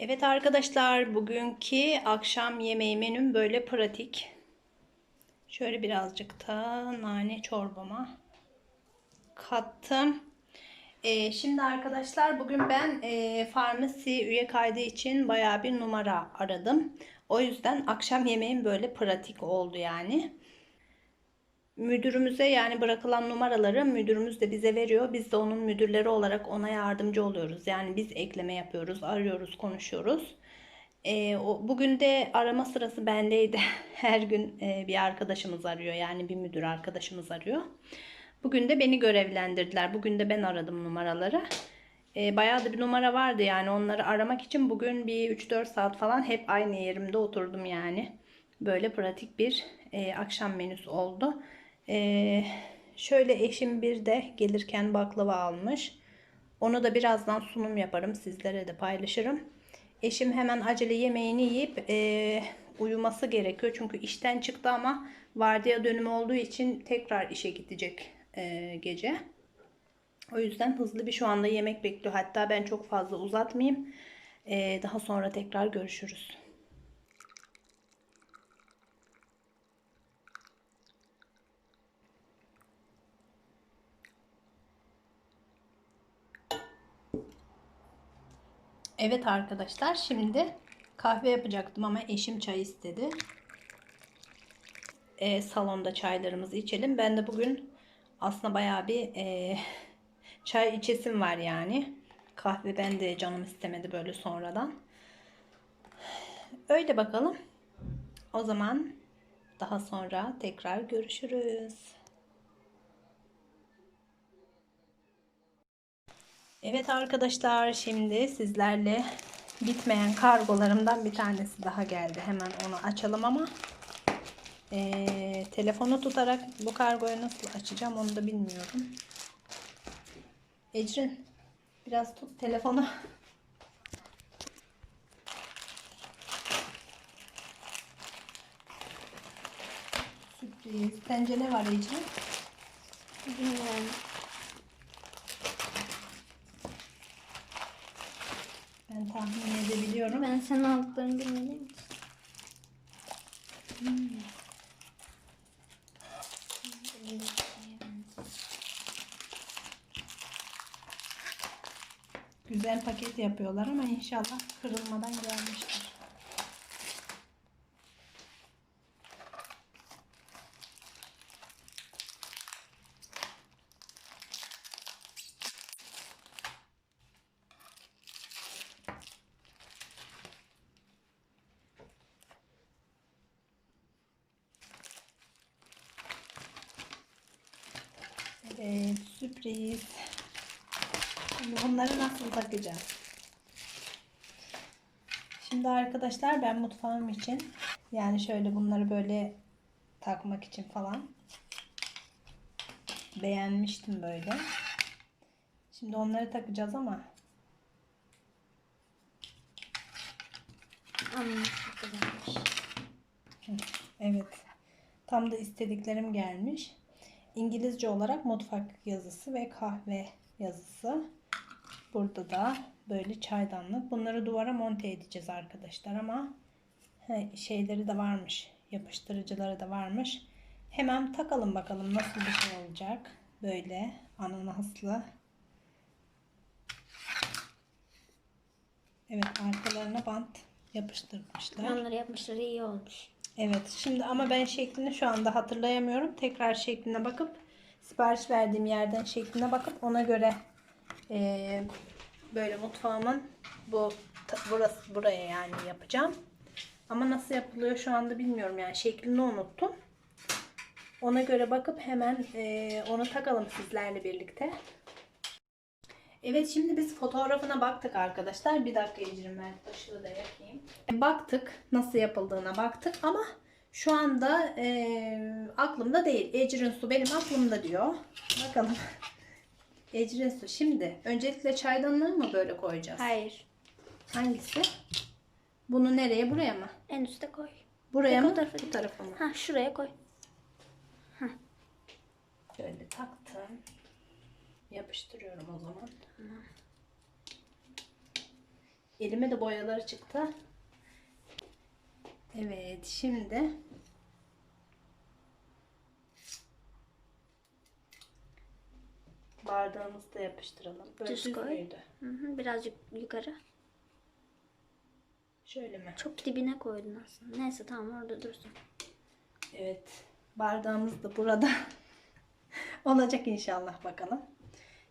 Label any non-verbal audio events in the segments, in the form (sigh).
Evet arkadaşlar bugünkü akşam yemeği menüm böyle pratik. Şöyle birazcık da nane çorbama kattım. Ee, şimdi arkadaşlar bugün ben e, farmasi üye kaydı için baya bir numara aradım. O yüzden akşam yemeğim böyle pratik oldu yani. Müdürümüze yani bırakılan numaraları müdürümüz de bize veriyor. Biz de onun müdürleri olarak ona yardımcı oluyoruz. Yani biz ekleme yapıyoruz, arıyoruz, konuşuyoruz. Ee, o, bugün de arama sırası bendeydi. (laughs) Her gün e, bir arkadaşımız arıyor. Yani bir müdür arkadaşımız arıyor. Bugün de beni görevlendirdiler. Bugün de ben aradım numaraları. E, bayağı da bir numara vardı yani onları aramak için bugün bir 3-4 saat falan hep aynı yerimde oturdum yani. Böyle pratik bir e, akşam menüsü oldu. E, şöyle eşim bir de gelirken baklava almış. Onu da birazdan sunum yaparım. Sizlere de paylaşırım. Eşim hemen acele yemeğini yiyip e, uyuması gerekiyor. Çünkü işten çıktı ama vardiya dönümü olduğu için tekrar işe gidecek e, gece. O yüzden hızlı bir şu anda yemek bekliyor. Hatta ben çok fazla uzatmayayım. E, daha sonra tekrar görüşürüz. Evet arkadaşlar şimdi kahve yapacaktım ama eşim çay istedi. E, salonda çaylarımızı içelim. Ben de bugün aslında bayağı bir e, (laughs) çay içesim var yani. Kahve ben de canım istemedi böyle sonradan. Öyle bakalım. O zaman daha sonra tekrar görüşürüz. Evet arkadaşlar şimdi sizlerle bitmeyen kargolarımdan bir tanesi daha geldi. Hemen onu açalım ama e, telefonu tutarak bu kargoyu nasıl açacağım onu da bilmiyorum. Ecrin biraz tut telefonu. Sürpriz. Sence ne var Ecrin? Bilmiyorum. Ben tahmin senin aldıklarını bilmediğim için. Güzel paket yapıyorlar ama inşallah kırılmadan gelmiştir. Evet, sürpriz. Şimdi bunları nasıl takacağız? Şimdi arkadaşlar ben mutfağım için yani şöyle bunları böyle takmak için falan beğenmiştim böyle. Şimdi onları takacağız ama evet tam da istediklerim gelmiş. İngilizce olarak mutfak yazısı ve kahve yazısı. Burada da böyle çaydanlık. Bunları duvara monte edeceğiz arkadaşlar ama he, şeyleri de varmış. Yapıştırıcıları da varmış. Hemen takalım bakalım nasıl bir şey olacak. Böyle ananaslı. Evet arkalarına bant yapıştırmışlar. Onları yapmışları iyi olmuş. Evet şimdi ama ben şeklini şu anda hatırlayamıyorum. Tekrar şekline bakıp sipariş verdiğim yerden şekline bakıp ona göre eee, böyle mutfağımın bu burası buraya yani yapacağım. Ama nasıl yapılıyor şu anda bilmiyorum yani şeklini unuttum. Ona göre bakıp hemen eee, onu takalım sizlerle birlikte. Evet şimdi biz fotoğrafına baktık arkadaşlar. Bir dakika Ecrin ben ışığı da yakayım. Baktık nasıl yapıldığına baktık ama şu anda eee, aklımda değil. Ecrin su benim aklımda diyor. Bakalım. (laughs) Ecrin su şimdi öncelikle çaydanlığı mı böyle koyacağız? Hayır. Hangisi? Bunu nereye? Buraya mı? En üste koy. Buraya Yok, mı? tarafa Bu tarafa mı? Ha şuraya koy. Şöyle taktım. Yapıştırıyorum o zaman. Elime de boyaları çıktı. Evet şimdi bardağımızı da yapıştıralım. Böyle Düz düz koy. müydü? Hı hı, birazcık yukarı. Şöyle mi? Çok dibine koydun aslında. Neyse tamam orada dursun. Evet. Bardağımız da burada. (laughs) Olacak inşallah bakalım.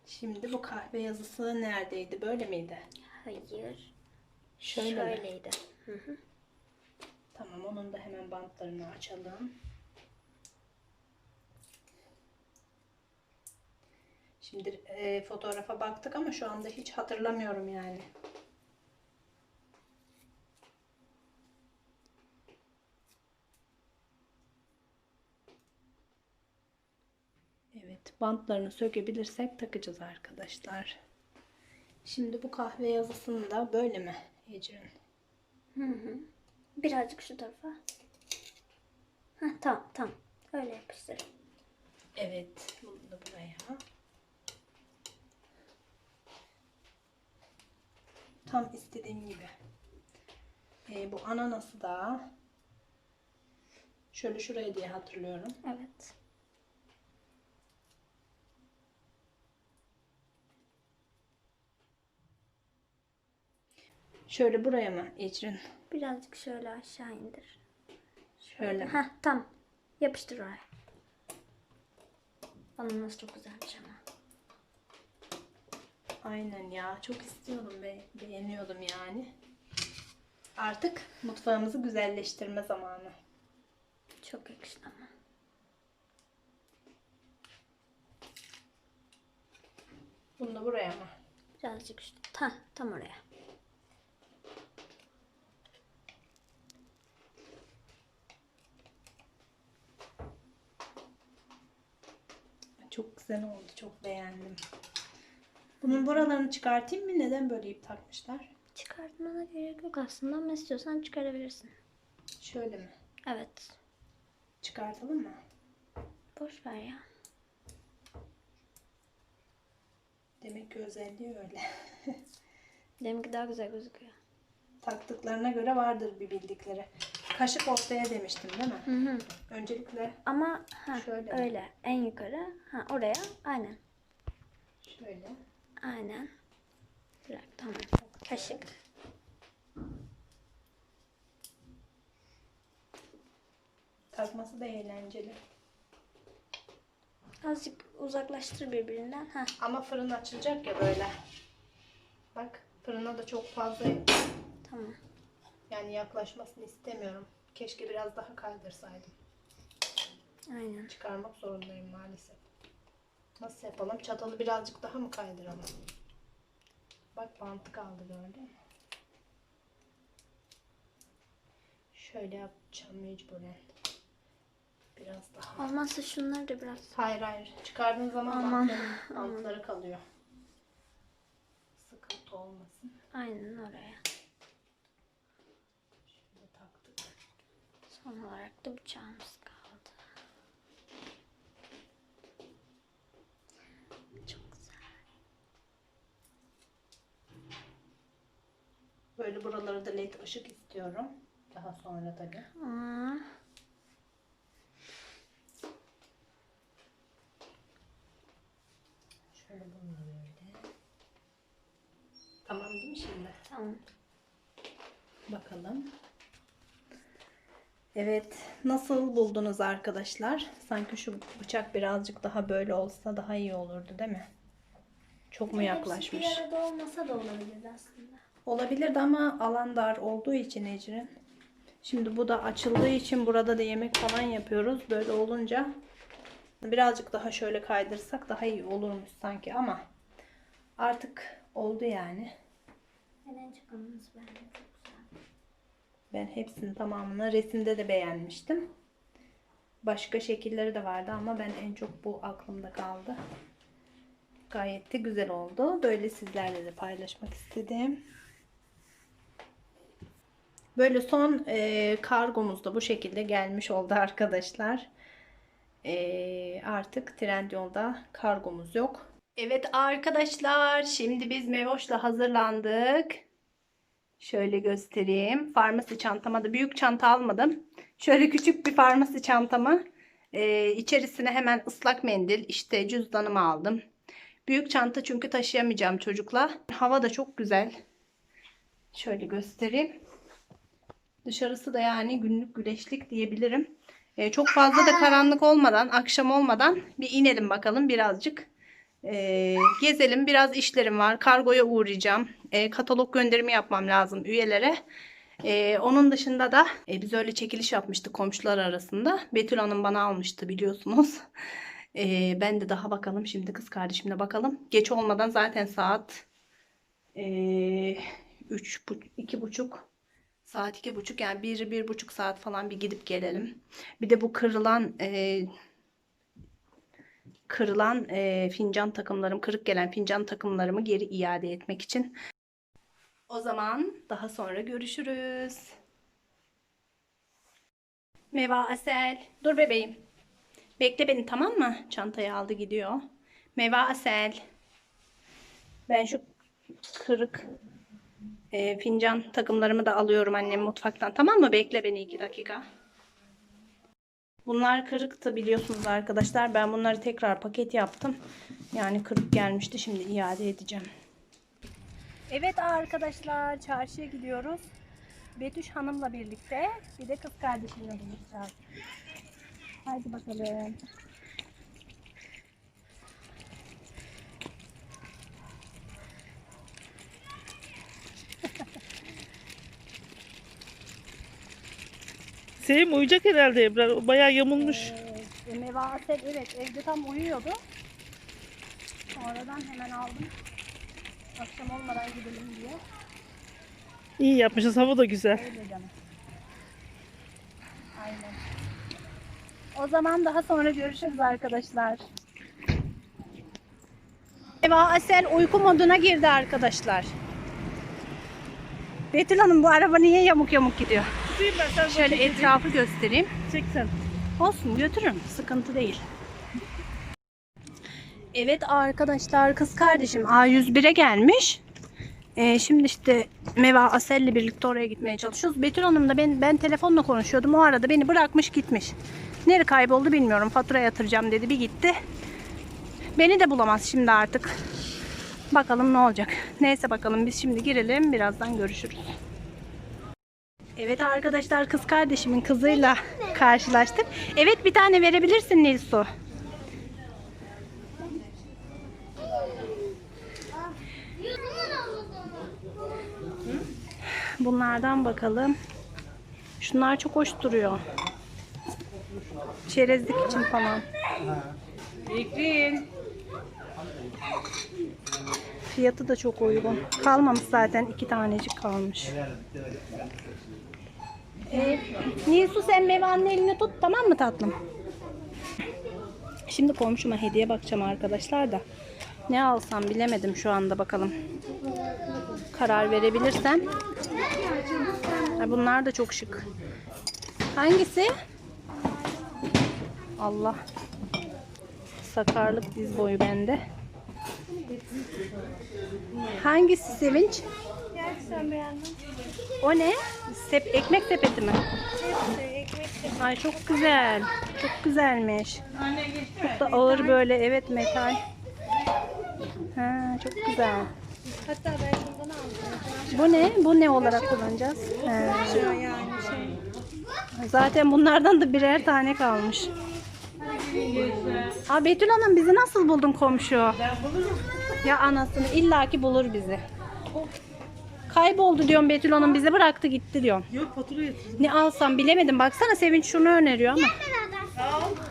Şimdi bu kahve yazısı neredeydi? Böyle miydi? Hayır. Şöyle mi? Şöyleydi. Hı hı. Tamam onun da hemen bantlarını açalım. Şimdi e, fotoğrafa baktık ama şu anda hiç hatırlamıyorum yani. Evet, bantlarını sökebilirsek takacağız arkadaşlar. Şimdi bu kahve yazısını da böyle mi Ecrin? Hı hı. Birazcık şu tarafa. Heh, tamam tamam. Öyle yapıştır. Evet, bunu da buraya. Tam istediğim gibi. Ee, bu ananası da şöyle şuraya diye hatırlıyorum. Evet. Şöyle buraya mı Ecrin? Birazcık şöyle aşağı indir. Şöyle. Heh tamam. Yapıştır oraya. Ananas çok güzelmiş ama. Aynen ya. Çok istiyordum be beğeniyordum yani. Artık mutfağımızı güzelleştirme zamanı. Çok yakıştı ama. Bunu da buraya mı? Birazcık şu. Ta, tam oraya. Çok güzel oldu. Çok beğendim. Bunun buralarını çıkartayım mı? Neden böyle ip takmışlar? Çıkartmana gerek yok aslında ama istiyorsan çıkarabilirsin. Şöyle mi? Evet. Çıkartalım mı? Boş ver ya. Demek ki özelliği öyle. (laughs) Benimki daha güzel gözüküyor. Taktıklarına göre vardır bir bildikleri. Kaşık ortaya demiştim değil mi? Hı hı. Öncelikle Ama ha, Şöyle. öyle. En yukarı. Ha oraya. Aynen. şöyle. Aynen. Bırak tamam. Kaşık. Takması da eğlenceli. Azıcık uzaklaştır birbirinden. Ha. Ama fırın açılacak ya böyle. Bak fırına da çok fazla Tamam. Yani yaklaşmasını istemiyorum. Keşke biraz daha kaydırsaydım. Aynen. Çıkarmak zorundayım maalesef. Nasıl yapalım? Çatalı birazcık daha mı kaydıralım? Bak bantı kaldı gördün mü? Şöyle yapacağım mecburen. Biraz daha. Olmazsa şunları da biraz. Hayır hayır. Çıkardığın zaman Aman, bantların bantları kalıyor. Sıkıntı olmasın. Aynen oraya. Şöyle taktık. Son olarak da bıçağımız kaldı. Çok güzel. Böyle buraları da led ışık istiyorum. Daha sonra tabii. Aa, Şöyle bunu da böyle. Tamam değil mi şimdi? tamam. Bakalım. Evet. Nasıl buldunuz arkadaşlar? Sanki şu bıçak birazcık daha böyle olsa daha iyi olurdu değil mi? Çok mu yaklaşmış? Bir arada olmasa da olabilirdi aslında. Olabilirdi ama alan dar olduğu için Ecrin. Şimdi bu da açıldığı için burada da yemek falan yapıyoruz. Böyle olunca birazcık daha şöyle kaydırsak daha iyi olurmuş sanki ama artık oldu yani. En en çok anımız bence. Ben hepsinin tamamını resimde de beğenmiştim. Başka şekilleri de vardı ama ben en çok bu aklımda kaldı. Gayet de güzel oldu. Böyle sizlerle de paylaşmak istedim. Böyle son e, kargomuz da bu şekilde gelmiş oldu (laughs) arkadaşlar. E, artık Trendyol'da kargomuz yok. Evet arkadaşlar şimdi biz Mevoş'la hazırlandık. Şöyle göstereyim. Farmasi çantama da büyük çanta almadım. Şöyle küçük bir farmasi çantamı e, içerisine hemen ıslak mendil işte cüzdanımı aldım. Büyük çanta çünkü taşıyamayacağım çocukla. Hava da çok güzel. Şöyle göstereyim. Dışarısı da yani günlük güneşlik diyebilirim. E, çok fazla da karanlık olmadan, akşam olmadan bir inelim bakalım birazcık. E, gezelim. Biraz işlerim var. Kargoya uğrayacağım. E, katalog gönderimi yapmam lazım üyelere. E, onun dışında da e, biz öyle çekiliş yapmıştık komşular arasında. Betül Hanım bana almıştı biliyorsunuz. E, ben de daha bakalım şimdi kız kardeşimle bakalım. Geç olmadan zaten saat e, üç, bu, iki buçuk saat iki buçuk yani bir, bir buçuk saat falan bir gidip gelelim. Bir de bu kırılan e, kırılan e, fincan takımlarım, kırık gelen fincan takımlarımı geri iade etmek için. O zaman daha sonra görüşürüz. Meva Asel. Dur bebeğim. Bekle beni tamam mı? Çantayı aldı gidiyor. Meva Asel. Ben şu kırık e, fincan takımlarımı da alıyorum annem mutfaktan. Tamam mı? Bekle beni iki dakika. Bunlar kırıktı biliyorsunuz arkadaşlar. Ben bunları tekrar paket yaptım. Yani kırık gelmişti. Şimdi iade edeceğim. Evet arkadaşlar çarşıya gidiyoruz. Betüş Hanım'la birlikte bir de kız kardeşimle buluşacağız. Haydi bakalım. Sevim uyuyacak herhalde Ebrar. O bayağı yamulmuş. Ee, Meva Asel evet evde tam uyuyordu. Sonradan hemen aldım. Akşam olmadan gidelim diye. İyi yapmışız. Hava da güzel. Öyle canım. Aynen. O zaman daha sonra görüşürüz arkadaşlar. Eva Asel uyku moduna girdi arkadaşlar. Betül Hanım bu araba niye yamuk yamuk gidiyor? Tutayım ben sen Şöyle etrafı göstereyim. Çek sen. Olsun götürürüm. Sıkıntı değil. Evet arkadaşlar kız kardeşim A101'e gelmiş. Ee, şimdi işte Meva Asel'le birlikte oraya gitmeye çalışıyoruz. Betül Hanım da ben, ben telefonla konuşuyordum. O arada beni bırakmış gitmiş. Nereye kayboldu bilmiyorum. Fatura yatıracağım dedi. Bir gitti. Beni de bulamaz şimdi artık. Bakalım ne olacak. Neyse bakalım biz şimdi girelim. Birazdan görüşürüz. Evet arkadaşlar kız kardeşimin kızıyla karşılaştık. Evet bir tane verebilirsin Nilsu. Bunlardan bakalım. Şunlar çok hoş duruyor. Çerezlik için falan. Fiyatı da çok uygun. Kalmamış zaten iki tanecik kalmış. Ee, Nilsu sen Mevan'ın elini tut tamam mı tatlım? Şimdi komşuma hediye bakacağım arkadaşlar da. Ne alsam bilemedim şu anda bakalım. Karar verebilirsem. Bunlar da çok şık. Hangisi? Allah. Sakarlık diz boyu bende. Hangisi Sevinç? O ne? Sep ekmek sepeti mi? Ay çok güzel. Çok güzelmiş. Çok da ağır böyle evet metal. Ha çok güzel. Hatta ben şundan aldım. Bu ne? Bu ne olarak kullanacağız? He. Yani şey. Zaten bunlardan da birer tane kalmış. Aa Betül Hanım bizi nasıl buldun komşu? Ya anasını illaki bulur bizi. Kayboldu diyorum Betül Hanım bizi bıraktı gitti diyorum. Yok fatura yatırdım. Ne alsam bilemedim. Baksana Sevinç şunu öneriyor ama.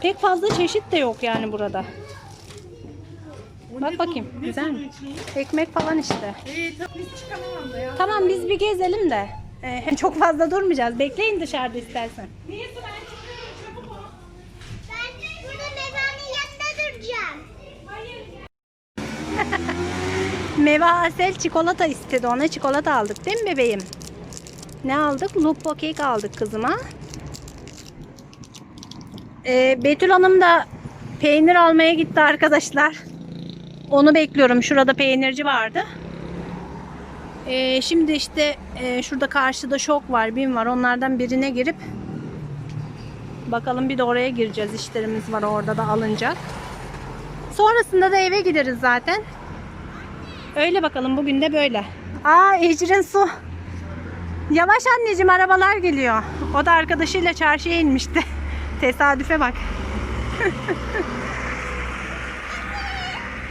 Pek fazla çeşit de yok yani burada. Bak bakayım. Güzel mi? Ekmek falan işte. İyi tamam biz çıkamam da ya. Tamam biz bir gezelim de. Ee, (laughs) çok fazla durmayacağız. Bekleyin dışarıda istersen. Ben Meva Asel çikolata istedi. Ona çikolata aldık değil mi bebeğim? Ne aldık? Lupo cake aldık kızıma. Ee, Betül Hanım da peynir almaya gitti arkadaşlar. Onu bekliyorum. Şurada peynirci vardı. Ee, şimdi işte e, şurada karşıda şok var, BİM var. Onlardan birine girip bakalım bir de oraya gireceğiz. İşlerimiz var orada da alınacak. Sonrasında da eve gideriz zaten. Öyle bakalım bugün de böyle. Aa Ecrin su. Yavaş anneciğim arabalar geliyor. O da arkadaşıyla çarşıya inmişti. (laughs) Tesadüfe bak. (laughs)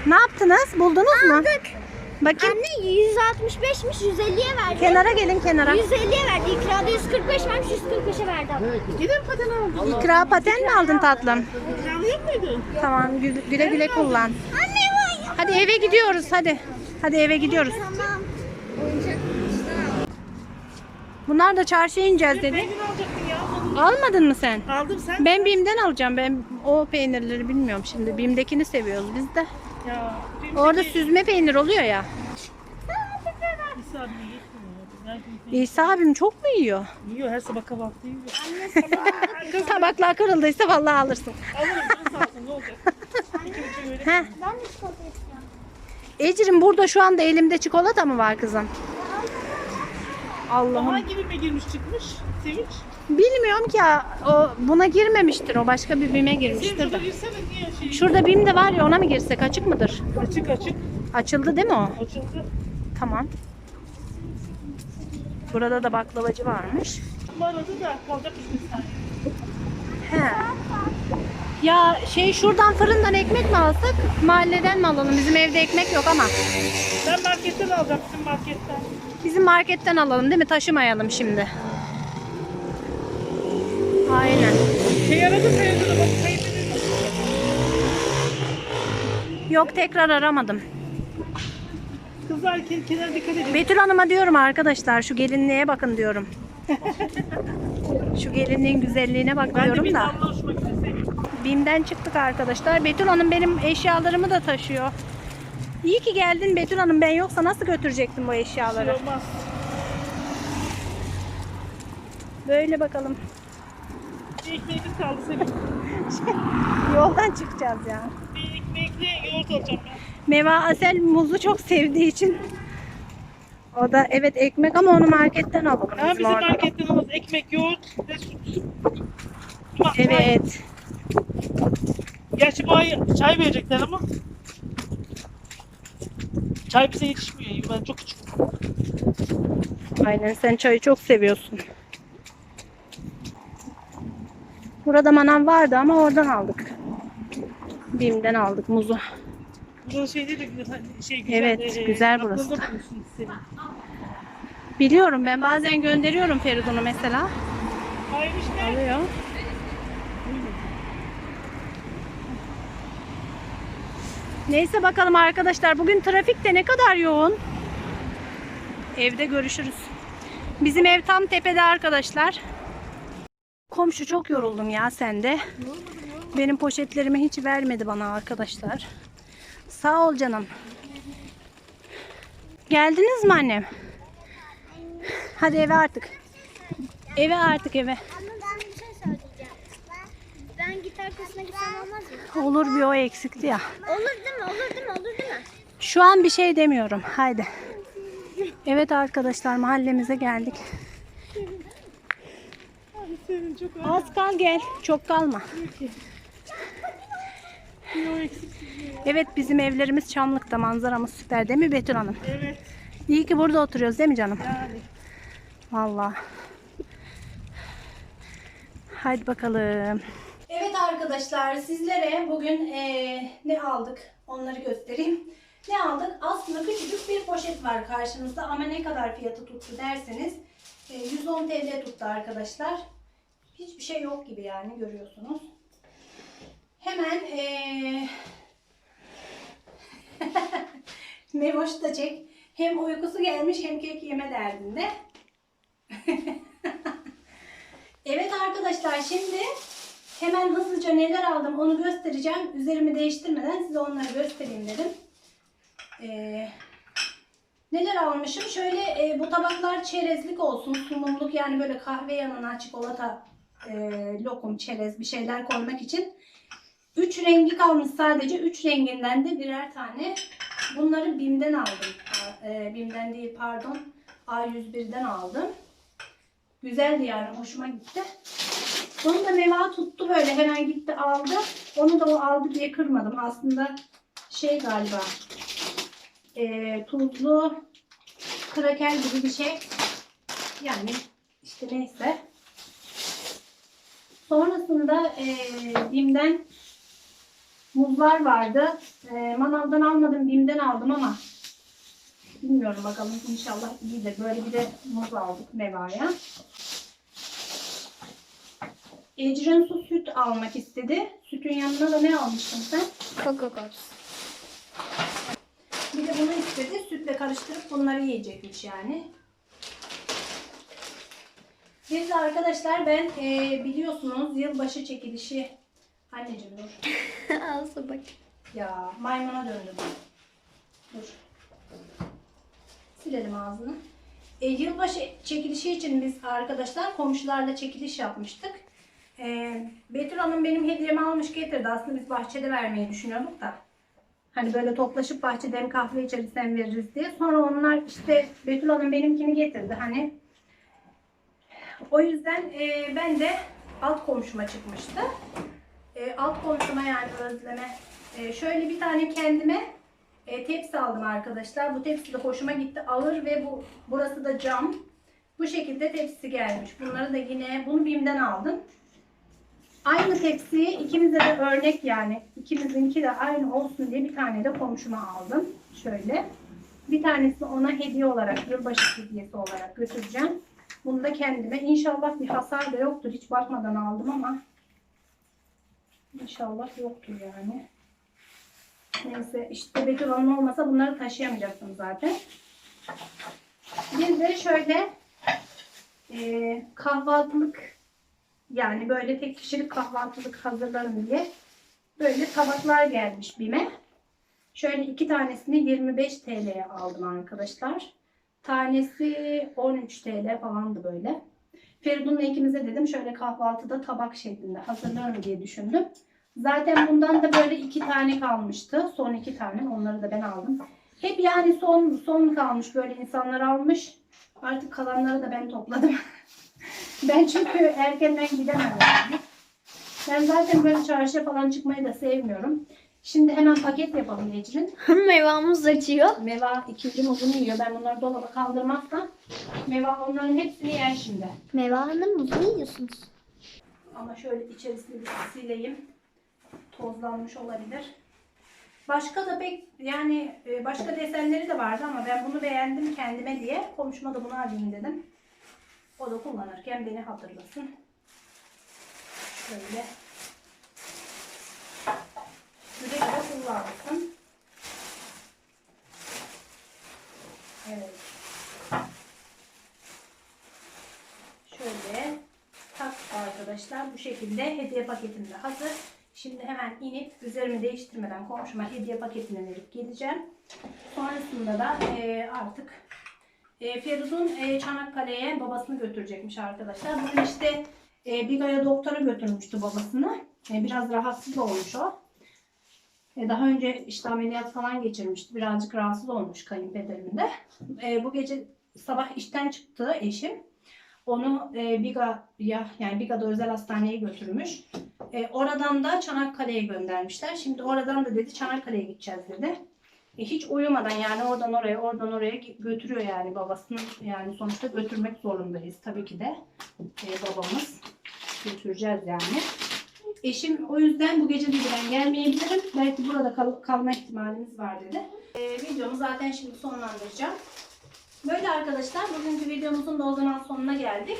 ne yaptınız? Buldunuz mu? Aldık. Bakayım. Anne 165'miş 150'ye verdi. Kenara gelin kenara. 150'ye verdi. İkrada 145 vermiş 145'e verdi abla. Gidin paten aldım. İkra paten mi aldın tatlım? Alıyor muydu? Tamam gü- güle güle kullan. Anne var. Hadi eve gidiyoruz hadi. Hadi eve gidiyoruz. Tamam. Oyuncak Bunlar da çarşıya ineceğiz dedi. Peynir alacaktın ya. Almadın mı sen? Aldım sen. Ben BİM'den alacağım. Ben o peynirleri bilmiyorum şimdi. BİM'dekini seviyoruz biz de. Ya. Orada süzme peynir oluyor ya. İsa abi abim çok mu yiyor? Yiyor her sabah kahvaltı yiyor. Tabaklar kırıldıysa vallahi alırsın. Alırım canı sağ olsun ne olacak? İki buçuk öyle. Heh. Ben de çikolata istiyorum. Ecrin burada şu anda elimde çikolata mı var kızım? Allah'ım. Hangi birime girmiş çıkmış? Sevinç. Bilmiyorum ki ya. O buna girmemiştir. O başka bir BİM'e Sevinç girmiştir de. girsene niye şey? Şurada BİM de var ya ona mı girsek? Açık mıdır? Açık açık. Açıldı değil mi o? Açıldı. Tamam. Burada da baklavacı varmış. Aradı da kalacakmış bir saniye. He. Ya şey şuradan fırından ekmek mi alsak? Mahalleden mi alalım? Bizim evde ekmek yok ama. Ben marketten alacağım bizim marketten. Bizim marketten alalım değil mi? Taşımayalım şimdi. Aynen. Şey aradı teyzene bak teyzene. Yok tekrar aramadım. Kızlar ke- kenara dikkat edin. Betül Hanım'a diyorum arkadaşlar şu gelinliğe bakın diyorum. (laughs) şu gelinliğin güzelliğine bak Ben de diyorum bir da. hoşuma gitti seveyim. BİM'den çıktık arkadaşlar. Betül Hanım benim eşyalarımı da taşıyor. İyi ki geldin Betül Hanım. Ben yoksa nasıl götürecektim bu Şey eşyaları? olmaz. Böyle bakalım. Bir ekmeğimiz kaldı seveyim. (laughs) Yoldan çıkacağız ya. Bir ekmekli yoğurt alacağım ben. Meva Asel muzu çok sevdiği için. O da evet ekmek ama onu marketten alalım. Ha, bizim marketten alırız. Ekmek, yoğurt ve süt. Evet. Gerçi bu ay çay verecekler ama. Çay bize yetişmiyor. Ben çok küçük. Aynen sen çayı çok seviyorsun. Burada manav vardı ama oradan aldık. Bim'den aldık muzu. Burası şey de güzel. Şey, güzel Evet, e, güzel burası da. Biliyorum ben bazen gönderiyorum Feridun'u mesela. Hayır işte. Alıyor. Neyse bakalım arkadaşlar. Bugün trafik de ne kadar yoğun. Evde görüşürüz. Bizim ev tam tepede arkadaşlar. Komşu çok yoruldum ya sende. Benim poşetlerimi hiç vermedi bana arkadaşlar. Sağ ol canım. Geldiniz mi annem? Hadi eve artık. Eve artık eve. Ama ben bir şey söyleyeceğim. Ben, ben gitar kursuna gitsem olmaz mı? Olur bir o eksikti ya. Olur değil mi? Olur değil mi? Olur değil mi? Şu an bir şey demiyorum. Haydi. Evet arkadaşlar mahallemize geldik. Az kal gel. Çok kalma. Evet bizim evlerimiz Çamlık'ta. Manzaramız süper değil mi Betül Hanım? Evet. İyi ki burada oturuyoruz değil mi canım? Yani. Vallahi. Haydi bakalım. Evet arkadaşlar sizlere bugün eee, ne aldık onları göstereyim. Ne aldık? Aslında küçücük bir poşet var karşınızda ama ne kadar fiyatı tuttu derseniz eee, 110 TL tuttu arkadaşlar. Hiçbir şey yok gibi yani görüyorsunuz. Hemen (laughs) eee Memoş da çek. Hem uykusu gelmiş hem kek yeme derdinde. (laughs) evet arkadaşlar şimdi hemen hızlıca neler aldım onu göstereceğim. Üzerimi değiştirmeden size onları göstereyim dedim. Ee, neler almışım? Şöyle e, bu tabaklar çerezlik olsun. Sunumluk yani böyle kahve yanına çikolata, e, lokum, çerez bir şeyler koymak için. Üç rengi kalmış sadece. Üç renginden de birer tane. Bunları BİM'den aldım. E, BİM'den değil pardon. A101'den aldım. Güzeldi yani hoşuma gitti. Onu da Meva tuttu böyle hemen gitti aldı. Onu da o aldı diye kırmadım. Aslında şey galiba eee, tuzlu kraker gibi bir şey. Yani işte neyse. Sonrasında eee Bim'den muzlar vardı. Eee manavdan almadım, Bim'den aldım ama bilmiyorum bakalım inşallah iyidir. Böyle bir de muz aldık Meva'ya. Ecrin su süt almak istedi. Sütün yanına da ne almıştın sen? Coco Pops. Bir de bunu istedi. Sütle karıştırıp bunları yiyecekmiş yani. Biz de arkadaşlar ben eee, biliyorsunuz yılbaşı çekilişi anneciğim dur. (laughs) Ağzı bak. Ya maymuna döndüm. Dur. Silelim ağzını. E, yılbaşı çekilişi için biz arkadaşlar komşularla çekiliş yapmıştık. E, Betül Hanım benim hediyemi almış getirdi. Aslında biz bahçede vermeyi düşünüyorduk da. Hani böyle toplaşıp bahçede hem kahve içeriz hem veririz diye. Sonra onlar işte Betül Hanım benimkini getirdi. Hani o yüzden e, ben de alt komşuma çıkmıştı. E, alt komşuma yani Özlem'e e, şöyle bir tane kendime e, tepsi aldım arkadaşlar. Bu tepsi de hoşuma gitti. Ağır ve bu burası da cam. Bu şekilde tepsi gelmiş. Bunları da yine bunu BİM'den aldım. Aynı tepsiyi ikimize de örnek yani ikimizinki de aynı olsun diye bir tane de komşuma aldım. Şöyle. Bir tanesini ona hediye olarak, yılbaşı hediyesi olarak götüreceğim. Bunu da kendime. İnşallah bir hasar da yoktur. Hiç bakmadan aldım ama İnşallah yoktur yani. Neyse işte Betül Hanım olmasa bunları taşıyamayacaktım zaten. Bir de şöyle e, kahvaltılık yani böyle tek kişilik kahvaltılık hazırlarım diye böyle tabaklar gelmiş BİM'e. Şöyle iki tanesini 25 TL'ye aldım arkadaşlar. Tanesi 13 TL falandı böyle. Feridun'la ikimize dedim şöyle kahvaltıda tabak şeklinde hazırlarım diye düşündüm. Zaten bundan da böyle iki tane kalmıştı. Son iki tane. Onları da ben aldım. Hep yani son son kalmış böyle insanlar almış. Artık kalanları da ben topladım. (laughs) ben çünkü erkenden gidemem yani. Ben zaten böyle çarşıya falan çıkmayı da sevmiyorum. Şimdi hemen paket yapalım Ecrin. (laughs) Meyvamız acıyor. Meva ikinci muzunu yiyor. Ben bunları dolaba kaldırmazsam Meva onların hepsini yer şimdi. Meyvanın muzunu yiyorsunuz. Ama şöyle içerisini bir sileyim. Tozlanmış olabilir. Başka da pek yani e, başka desenleri de vardı ama ben bunu beğendim kendime diye komşuma da bunu alayım dedim. O da kullanırken beni hatırlasın. Şöyle. Güle güle kullansın. Evet. Şöyle tak arkadaşlar bu şekilde hediye paketim de hazır. Şimdi hemen inip üzerimi değiştirmeden komşuma hediye paketini verip geleceğim. Sonrasında da e, artık e, Feridun e, Çanakkale'ye babasını götürecekmiş arkadaşlar. Bugün işte e, Biga'ya doktora götürmüştü babasını. E, biraz rahatsız olmuş o. E, daha önce işte ameliyat falan geçirmişti. Birazcık rahatsız olmuş kayınpederim de. E, bu gece sabah işten çıktı eşim. Onu e, Biga'ya yani Biga'da özel hastaneye götürmüş. E, oradan da Çanakkale'ye göndermişler. Şimdi oradan da dedi Çanakkale'ye gideceğiz dedi. E, hiç uyumadan yani oradan oraya oradan oraya götürüyor yani babasını yani sonuçta götürmek zorundayız tabii ki de e, babamız götüreceğiz yani. Eşim o yüzden bu gece dedi ben gelmeyebilirim. Belki burada kal- kalma ihtimalimiz var dedi. E, videomu zaten şimdi sonlandıracağım. Böyle arkadaşlar bugünkü videomuzun da o zaman sonuna geldik.